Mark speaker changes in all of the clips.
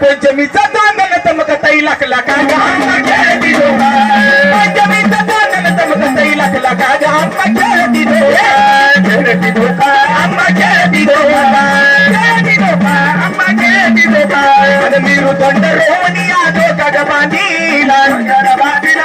Speaker 1: पंचमीचा दांडन तमक तई लाकला का जहान खेळती पंचमीचा दांडन तमक तई लाकला का जहान खेळती खेळती धोका अम्मा खेळती धोका खेळती धोका अम्मा खेळती धोका मीरू तोंड रोवणी आजो गगबांधीला गगबांधीला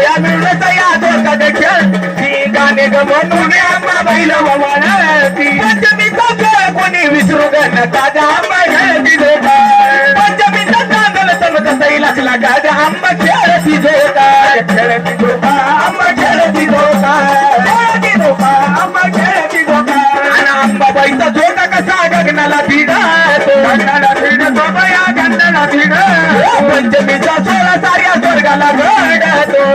Speaker 1: दया मिळवे दया धोका देखील ती गाणे गमवून घ्या आम्हा बैल ती पंचमी तांदूळ कोणी विसरू गण दादा आम्हा खेळती झोका पंचमी तांदूळ चमक सैलासला दादा आम्हा खेळती झोका खेळती झोका आम्हा खेळती झोका खेळती झोका आम्हा तो खेळती झोका आणि आंबा बाईचा झोका तो कसा गगनाला भिडा गगनाला भिड तो बाबा या गगनाला भिड पंचमीचा सोळा साऱ्या स्वर्गाला घर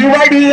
Speaker 1: you ready?